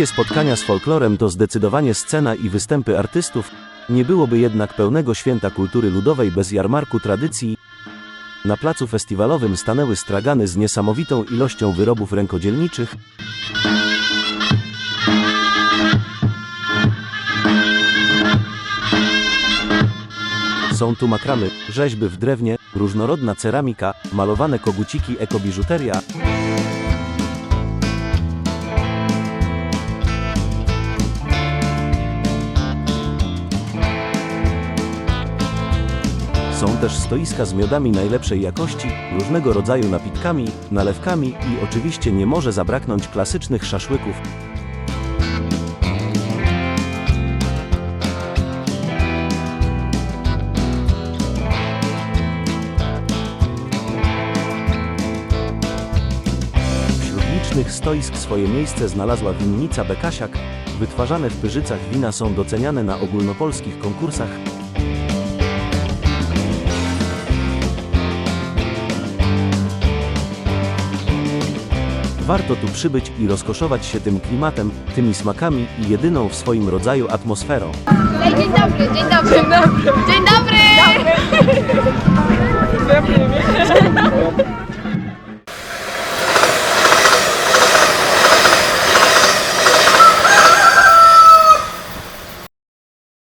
Takie spotkania z folklorem to zdecydowanie scena i występy artystów. Nie byłoby jednak pełnego święta kultury ludowej bez jarmarku tradycji. Na placu festiwalowym stanęły stragany z niesamowitą ilością wyrobów rękodzielniczych. Są tu makramy, rzeźby w drewnie, różnorodna ceramika, malowane koguciki ekobiżuteria. Są też stoiska z miodami najlepszej jakości, różnego rodzaju napitkami, nalewkami i oczywiście nie może zabraknąć klasycznych szaszłyków. Licznych stoisk swoje miejsce znalazła winnica Bekasiak. Wytwarzane w Pyrzycach wina są doceniane na ogólnopolskich konkursach. Warto tu przybyć i rozkoszować się tym klimatem, tymi smakami i jedyną w swoim rodzaju atmosferą. Dzień dobry, dzień dobry. Dzień dobry. Dzień dobry. Dzień dobry.